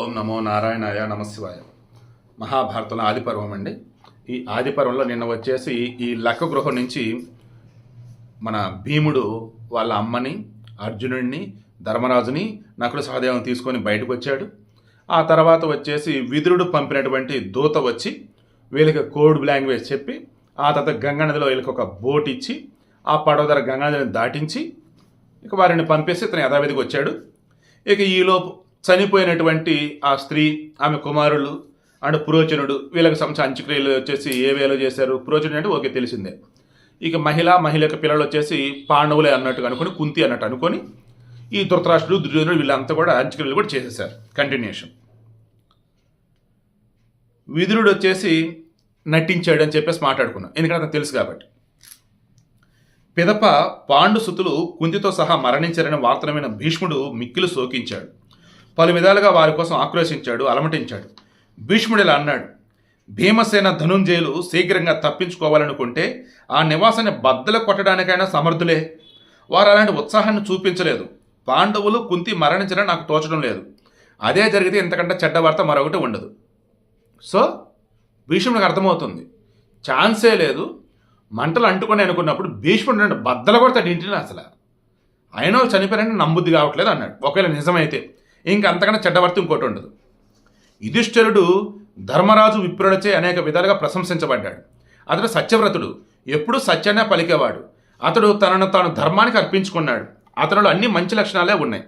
ఓం నమో నారాయణాయ నమశివాయ. మహాభారతంలో ఆదిపర్వం అండి. ఈ ఆదిపర్వంలో నిన్న వచ్చేసి ఈ లక్క గృహం నుంచి మన భీముడు వాళ్ళ అమ్మని అర్జునుడిని ధర్మరాజుని నకుల సహదేవం తీసుకొని బయటకు వచ్చాడు. ఆ తర్వాత వచ్చేసి విదురుడు పంపినటువంటి దూత వచ్చి వీళ్ళకి కోడ్ లాంగ్వేజ్ చెప్పి ఆ తర్వాత గంగా నదిలో వీళ్ళకి ఒక బోట్ ఇచ్చి ఆ పడవ ధర గంగా నదిని దాటించి ఇక వారిని పంపేసి ఇతను యథావిధికి వచ్చాడు. ఇక ఈలోపు చనిపోయినటువంటి ఆ స్త్రీ ఆమె కుమారులు అండ్ పురోచనుడు వీళ్ళకి సంబంధించిన అంత్యక్రియలు వచ్చేసి ఏ వేలో చేశారు? పురోచనుడు అంటే ఓకే తెలిసిందే. ఇక మహిళ మహిళ యొక్క పిల్లలు వచ్చేసి పాండవులే అన్నట్టుగా అనుకొని కుంతి అన్నట్టు అనుకొని ఈ ధృతరాష్ట్రుడు దుర్యోధనుడు వీళ్ళంతా కూడా అంత్యక్రియలు కూడా చేసేసారు కంటిన్యూషన్ విదురుడు వచ్చేసి నటించాడు అని చెప్పేసి మాట్లాడుకున్నాం. ఎందుకంటే అతను తెలుసు కాబట్టి. పిదప పాండు సుతులు కుంతితో సహా మరణించారని వార్తనమైన భీష్ముడు మిక్కిలు శోకించాడు. పలు విధాలుగా వారి కోసం ఆక్రోశించాడు అలమటించాడు. భీష్ముడు ఇలా అన్నాడు భీమసేన ధనుంజయులు శీఘ్రంగా తప్పించుకోవాలనుకుంటే ఆ నివాసాన్ని బద్దలు కొట్టడానికైనా సమర్థులే. వారు అలాంటి ఉత్సాహాన్ని చూపించలేదు. పాండవులు కుంతి మరణించడం నాకు తోచడం లేదు. అదే జరిగితే ఇంతకంటే చెడ్డ వార్త మరొకటి ఉండదు. సో? భీష్ముడికి అర్థమవుతుంది. ఛాన్సే లేదు. మంటలు అంటుకొని అనుకున్నప్పుడు భీష్ముడు నన్ను బద్దలు కొడతాడు ఇంటిని అసలు? అయినా వాళ్ళు చనిపోయారని నమ్ముద్ది కావట్లేదు అన్నాడు. ఒకవేళ నిజమైతే ఇంక అంతకన్నా చెడ్డవర్తి ఇంకోటి ఉండదు. యుధిష్ఠిరుడు ధర్మరాజు విప్రులచే అనేక విధాలుగా ప్రశంసించబడ్డాడు. అతడు సత్యవ్రతుడు. ఎప్పుడూ సత్యాన్నే పలికేవాడు. అతడు తనను తాను ధర్మానికి అర్పించుకున్నాడు. అతనిలో అన్ని మంచి లక్షణాలే ఉన్నాయి.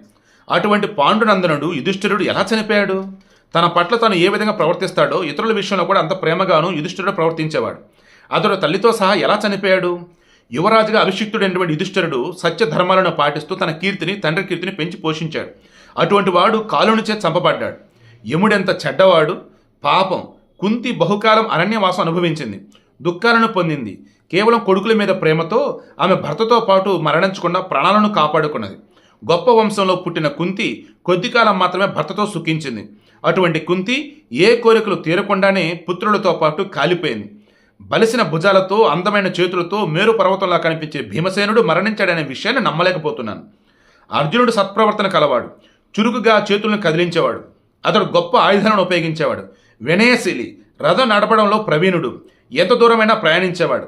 అటువంటి పాండునందనుడు యుధిష్ఠిరుడు ఎలా చనిపోయాడు? తన పట్ల తాను ఏ విధంగా ప్రవర్తిస్తాడో ఇతరుల విషయంలో కూడా అంత ప్రేమగాను యుధిష్ఠిరుడు ప్రవర్తించేవాడు. అతడు తల్లితో సహా ఎలా చనిపోయాడు? యువరాజుగా అభిషిక్తుడైనటువంటి యుధిష్ఠరుడు సత్య ధర్మాలను పాటిస్తూ తన కీర్తిని తండ్రి కీర్తిని పెంచి పోషించాడు. అటువంటి వాడు కాలుని చేతి చంపబడ్డాడు. యముడెంత చెడ్డవాడు పాపం కుంతి బహుకాలం అరణ్యవాసం అనుభవించింది. దుఃఖాలను పొందింది. కేవలం కొడుకుల మీద ప్రేమతో ఆమె భర్తతో పాటు మరణించకుండా ప్రాణాలను కాపాడుకున్నది. గొప్ప వంశంలో పుట్టిన కుంతి కొద్ది కాలం మాత్రమే భర్తతో సుఖించింది. అటువంటి కుంతి ఏ కోరికలు తీరకుండానే పుత్రులతో పాటు కాలిపోయింది. బలిసిన భుజాలతో అందమైన చేతులతో మేరు పర్వతంలా కనిపించే భీమసేనుడు మరణించాడనే విషయాన్ని నమ్మలేకపోతున్నాను. అర్జునుడు సత్ప్రవర్తన కలవాడు. చురుకుగా చేతులను కదిలించేవాడు. అతడు గొప్ప ఆయుధాలను ఉపయోగించేవాడు. వినయశీలి రథం నడపడంలో ప్రవీణుడు. ఎంత దూరమైనా ప్రయాణించేవాడు.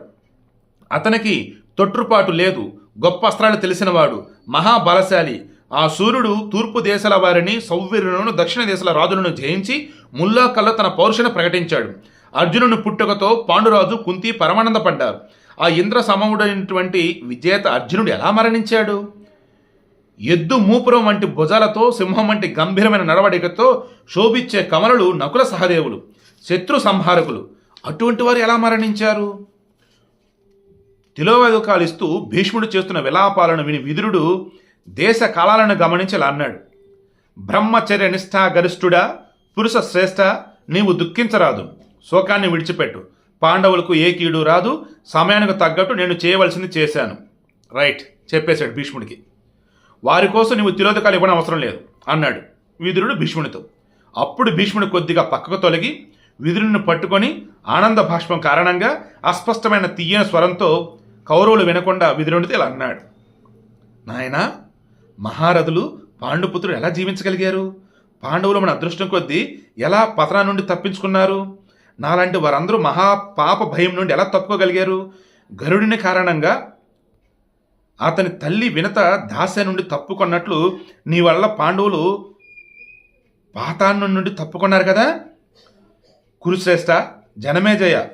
అతనికి తొట్టుపాటు లేదు. గొప్ప అస్త్రాలు తెలిసినవాడు. మహాబలశాలి. ఆ సూర్యుడు తూర్పు దేశాల వారిని సౌవీరులను దక్షిణ దేశాల రాజులను జయించి ముల్లా కళ్ళ తన పౌరుషను ప్రకటించాడు. అర్జునుని పుట్టుకతో పాండురాజు కుంతి పరమానందపడ్డారు. ఆ ఇంద్ర సమముడైనటువంటి విజేత అర్జునుడు ఎలా మరణించాడు? ఎద్దు మూపురం వంటి భుజాలతో సింహం వంటి గంభీరమైన నడవడికతో శోభించే కమలలు నకుల సహదేవులు శత్రు సంహారకులు. అటువంటి వారు ఎలా మరణించారు? తిలోవేదకాలిస్తూ భీష్ముడు చేస్తున్న విలాపాలను విని విదురుడు దేశ కాలాలను గమనించి అన్నాడు. బ్రహ్మచర్య నిష్ఠా గరిష్ఠుడా పురుష శ్రేష్ఠ నీవు దుఃఖించరాదు. శోకాన్ని విడిచిపెట్టు. పాండవులకు ఏ కీడు రాదు సమయానికి తగ్గట్టు నేను చేయవలసింది చేశాను. రైట్ చెప్పేశాడు భీష్ముడికి. వారి కోసం నీవు తిలోదకాలు ఇవ్వడం అవసరం లేదు అన్నాడు విదురుడు భీష్మునితో. అప్పుడు భీష్ముడు కొద్దిగా పక్కకు తొలగి విదురుని పట్టుకొని ఆనంద భాష్పం కారణంగా అస్పష్టమైన తీయని స్వరంతో కౌరవులు వినకుండా విదురునితో ఇలా అన్నాడు. నాయనా మహారథులు పాండుపుత్రుడు ఎలా జీవించగలిగారు? పాండవులు మన అదృష్టం కొద్దీ ఎలా పతనా నుండి తప్పించుకున్నారు? నాలాంటి వారందరూ మహా పాప భయం నుండి ఎలా తప్పుకోగలిగారు? గరుడిని కారణంగా అతని తల్లి వినత దాస్య నుండి తప్పుకున్నట్లు నీ వల్ల పాండవులు పాతాన్న నుండి తప్పుకున్నారు కదా? కురుశ్రేష్ఠ జనమేజయ.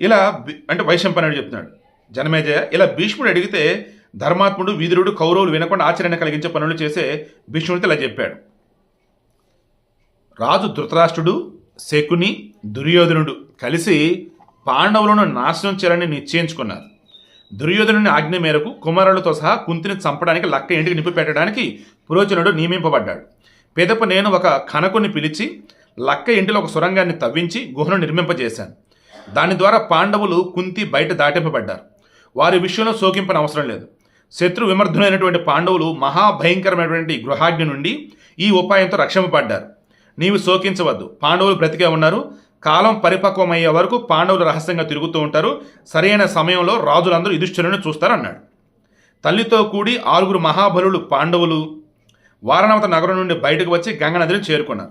ఇలా అంటే వైశంపనుడు చెప్తున్నాడు. జనమేజయ ఇలా భీష్ముడు అడిగితే ధర్మాత్ముడు వీధుడు కౌరవులు వినకుండా ఆచరణ కలిగించే పనులు చేసే భీష్ముడితో ఇలా చెప్పాడు. రాజు ధృతరాష్ట్రుడు శకుని దుర్యోధనుడు కలిసి పాండవులను నాశనం చేయాలని నిశ్చయించుకున్నారు. దుర్యోధనుని ఆజ్ఞ మేరకు కుమారులతో సహా కుంతిని చంపడానికి లక్క ఇంటికి నింపి పెట్టడానికి పురోచనుడు నియమింపబడ్డాడు. పెదప నేను ఒక కనకుని పిలిచి లక్క ఇంటిలో ఒక సొరంగాన్ని తవ్వించి గుహను నిర్మింపజేశాను. దాని ద్వారా పాండవులు కుంతి బయట దాటింపబడ్డారు. వారి విషయంలో శోకింపని అవసరం లేదు. శత్రు విమర్థులైనటువంటి పాండవులు మహాభయంకరమైనటువంటి గృహాగ్ని నుండి ఈ ఉపాయంతో రక్షింపబడ్డారు. నీవు శోకించవద్దు. పాండవులు బ్రతికే ఉన్నారు. కాలం పరిపక్వమయ్యే వరకు పాండవులు రహస్యంగా తిరుగుతూ ఉంటారు. సరైన సమయంలో రాజులందరూ యుధిష్ఠిరుని చూస్తారు అన్నాడు తల్లితో కూడి ఆరుగురు మహాబలులు పాండవులు వారణావత నగరం నుండి బయటకు వచ్చి గంగనదిని చేరుకున్నారు.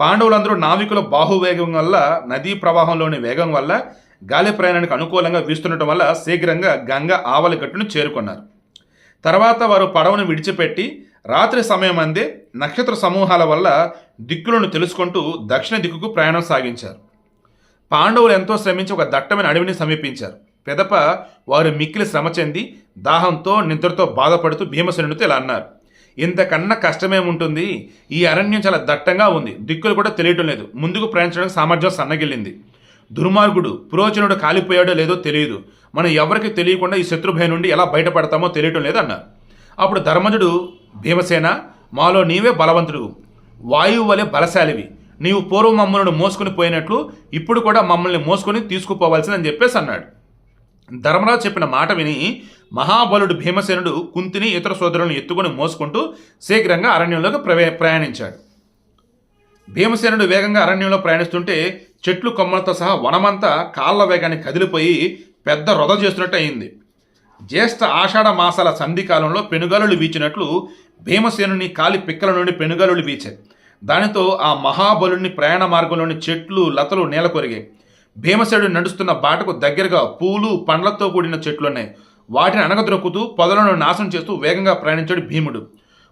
పాండవులందరూ నావికుల బాహువేగం వల్ల నదీ ప్రవాహంలోని వేగం వల్ల గాలి ప్రయాణానికి అనుకూలంగా వీస్తుండటం వల్ల శీఘ్రంగా గంగ ఆవలిగట్టును చేరుకున్నారు. తర్వాత వారు పడవను విడిచిపెట్టి రాత్రి సమయం అందే నక్షత్ర సమూహాల వల్ల దిక్కులను తెలుసుకుంటూ దక్షిణ దిక్కుకు ప్రయాణం సాగించారు. పాండవులు ఎంతో శ్రమించి ఒక దట్టమైన అడవిని సమీపించారు. పెదప వారు మిక్కిలి శ్రమ చెంది దాహంతో నిద్రతో బాధపడుతూ భీమసేనుడితో ఇలా అన్నారు. ఇంతకన్నా కష్టమేముంటుంది ఈ అరణ్యం చాలా దట్టంగా ఉంది. దిక్కులు కూడా తెలియటం లేదు. ముందుకు ప్రయాణించడానికి సామర్థ్యం సన్నగిల్లింది. దుర్మార్గుడు పురోచనుడు కాలిపోయాడో లేదో తెలియదు. మనం ఎవరికి తెలియకుండా ఈ శత్రుభయ నుండి ఎలా బయటపడతామో తెలియటం లేదు అన్నారు. అప్పుడు ధర్మజుడు భీమసేన మాలో నీవే బలవంతుడు. వాయువు వలె బలశాలివి. నీవు పూర్వం మమ్మల్ని మోసుకుని పోయినట్లు ఇప్పుడు కూడా మమ్మల్ని మోసుకొని తీసుకుపోవాల్సిందని చెప్పేసి అన్నాడు. ధర్మరాజు చెప్పిన మాట విని మహాబలుడు భీమసేనుడు కుంతిని ఇతర సోదరులను ఎత్తుకొని మోసుకుంటూ శీఘ్రంగా అరణ్యంలోకి ప్రవే ప్రయాణించాడు. భీమసేనుడు వేగంగా అరణ్యంలో ప్రయాణిస్తుంటే చెట్లు కొమ్మలతో సహా వనమంతా కాళ్ళ వేగాన్ని కదిలిపోయి పెద్ద రొద చేస్తున్నట్టు అయింది. జ్యేష్ఠ ఆషాఢ మాసాల సంధికాలంలో పెనుగాలులు వీచినట్లు భీమసేనుని కాలి పిక్కల నుండి పెనుగాలులు వీచాయి. దానితో ఆ మహాబలుని ప్రయాణ మార్గంలోని చెట్లు లతలు నేలకొరిగాయి. భీమసేనుడు నడుస్తున్న బాటకు దగ్గరగా పూలు పండ్లతో కూడిన చెట్లున్నాయి. వాటిని అనగదొక్కుతూ పొదలను నాశనం చేస్తూ వేగంగా ప్రయాణించాడు భీముడు.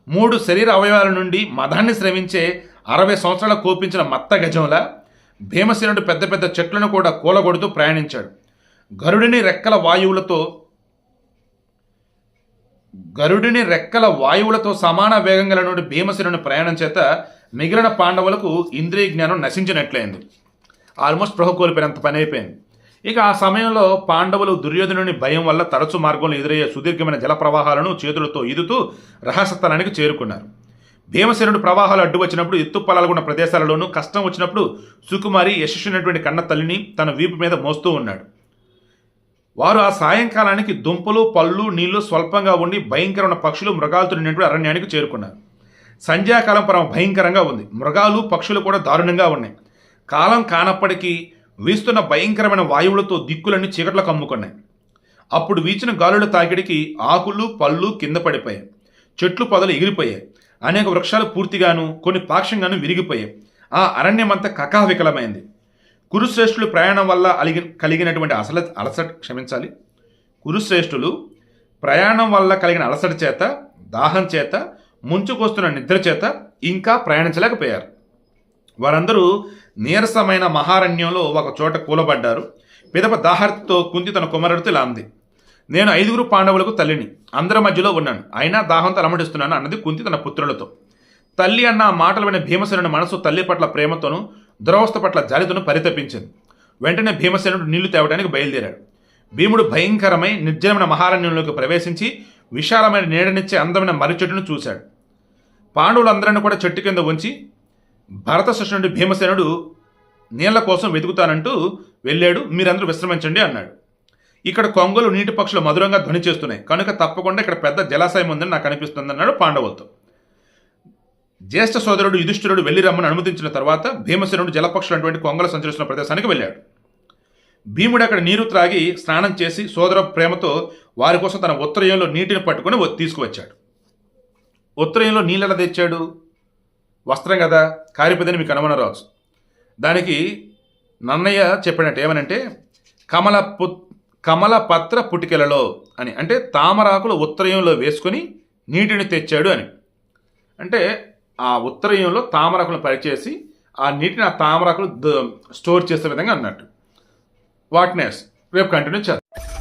మూడు శరీర అవయవాల నుండి మదాన్ని స్రవించే అరవై సంవత్సరాల కోపించిన మత్త గజంలా భీమసేనుడు పెద్ద పెద్ద చెట్లను కూడా కూలగొడుతూ ప్రయాణించాడు. గరుడిని రెక్కల వాయువులతో గరుడిని రెక్కల వాయువులతో సమాన వేగం గల నుండి భీమసేనుని ప్రయాణం చేత మిగిలిన పాండవులకు ఇంద్రియ జ్ఞానం నశించినట్లయింది. ఆల్మోస్ట్ ప్రభు కోల్పోయినంత పని అయిపోయింది. ఇక ఆ సమయంలో పాండవులు దుర్యోధనుని భయం వల్ల తరచు మార్గంలో ఎదురయ్యే సుదీర్ఘమైన జల ప్రవాహాలను చేతులతో ఈదుతూ రహస్యస్థలానికి చేరుకున్నారు. భీమసేనుడు ప్రవాహాలు అడ్డు వచ్చినప్పుడు ఎత్తు పొలాలున్న ప్రదేశాలలోనూ కష్టం వచ్చినప్పుడు సుకుమారి యశస్సునటువంటి కన్న తల్లిని తన వీపు మీద మోస్తూ ఉన్నాడు. వారు ఆ సాయంకాలానికి దుంపలు పళ్ళు నీళ్ళు స్వల్పంగా ఉండి భయంకరమైన పక్షులు మృగాలతో నిండినటువంటి అరణ్యానికి చేరుకున్నారు. సంధ్యాకాలం పరమ భయంకరంగా ఉంది. మృగాలు పక్షులు కూడా దారుణంగా ఉన్నాయి. కాలం కానప్పటికీ వీస్తున్న భయంకరమైన వాయువులతో దిక్కులన్నీ చీకట్లో కమ్ముకున్నాయి. అప్పుడు వీచిన గాలుల తాకిడికి ఆకులు పళ్ళు కింద పడిపోయాయి. చెట్లు పొదలు ఎగిరిపోయాయి. అనేక వృక్షాలు పూర్తిగాను కొన్ని పాక్షంగాను విరిగిపోయాయి. ఆ అరణ్యమంతా కకావికలమైంది. కురుశ్రేష్ఠులు ప్రయాణం వల్ల అలిగి కలిగినటువంటి అసల అలసట క్షమించాలి. కురుశ్రేష్ఠులు ప్రయాణం వల్ల కలిగిన అలసట చేత దాహం చేత ముంచుకొస్తున్న నిద్ర చేత ఇంకా ప్రయాణించలేకపోయారు. వారందరూ నీరసమైన మహారణ్యంలో ఒక చోట కూలబడ్డారు. పిదప దాహర్తితో కుంతి తన కుమారుడితో ఇలా అంది నేను ఐదుగురు పాండవులకు తల్లిని అందరి మధ్యలో ఉన్నాను. అయినా దాహంతో అలమటిస్తున్నాను అన్నది కుంతి తన పుత్రులతో. తల్లి అన్న మాటలు విన భీమసేనుడి మనసు తల్లి పట్ల ప్రేమతోనూ దురవస్థ పట్ల జాలితను పరితపించింది. వెంటనే భీమసేనుడు నీళ్ళు తేవడానికి బయలుదేరాడు. భీముడు భయంకరమై నిర్జనమైన మహారణ్యంలోకి ప్రవేశించి విశాలమైన నీడనిచ్చే అందమైన మర్రి చెట్టును చూశాడు. పాండవులందరిని కూడా చెట్టు కింద ఉంచి భరత నుండి భీమసేనుడు నీళ్ళ కోసం వెతుకుతానంటూ వెళ్ళాడు మీరందరూ విశ్రమించండి అన్నాడు. ఇక్కడ కొంగలు నీటి పక్షులు మధురంగా ధ్వని చేస్తున్నాయి. కనుక తప్పకుండా ఇక్కడ పెద్ద జలాశయం ఉందని నాకు అనిపిస్తుంది అన్నాడు పాండవులతో. జ్యేష్ఠ సోదరుడు యుధిష్ఠిరుడు వెళ్ళి రమ్మని అనుమతించిన తర్వాత భీమసేనుడు జలపక్షులటువంటి కొంగలు సంచరిస్తున్న ప్రదేశానికి వెళ్ళాడు. భీముడు అక్కడ నీరు త్రాగి స్నానం చేసి సోదర ప్రేమతో వారి కోసం తన ఉత్తరయంలో నీటిని పట్టుకొని తీసుకువచ్చాడు. ఉత్తరయంలో నీళ్ళు ఎలా తెచ్చాడు? వస్త్రం కదా కారిపోదని మీకు అనుమానం దానికి నన్నయ్య చెప్పినట్టు ఏమనంటే కమల పు కమల పత్ర పుటికెలలో అని. అంటే తామరాకులు ఉత్తరయంలో వేసుకొని నీటిని తెచ్చాడు అని. అంటే ఆ ఉత్తరయంలో తామరాకులను పరిచేసి ఆ నీటిని ఆ తామరాకులు స్టోర్ చేసే విధంగా అన్నట్టు. వాట్నెస్ రేపు కంటిన్యూ చేద్దాం.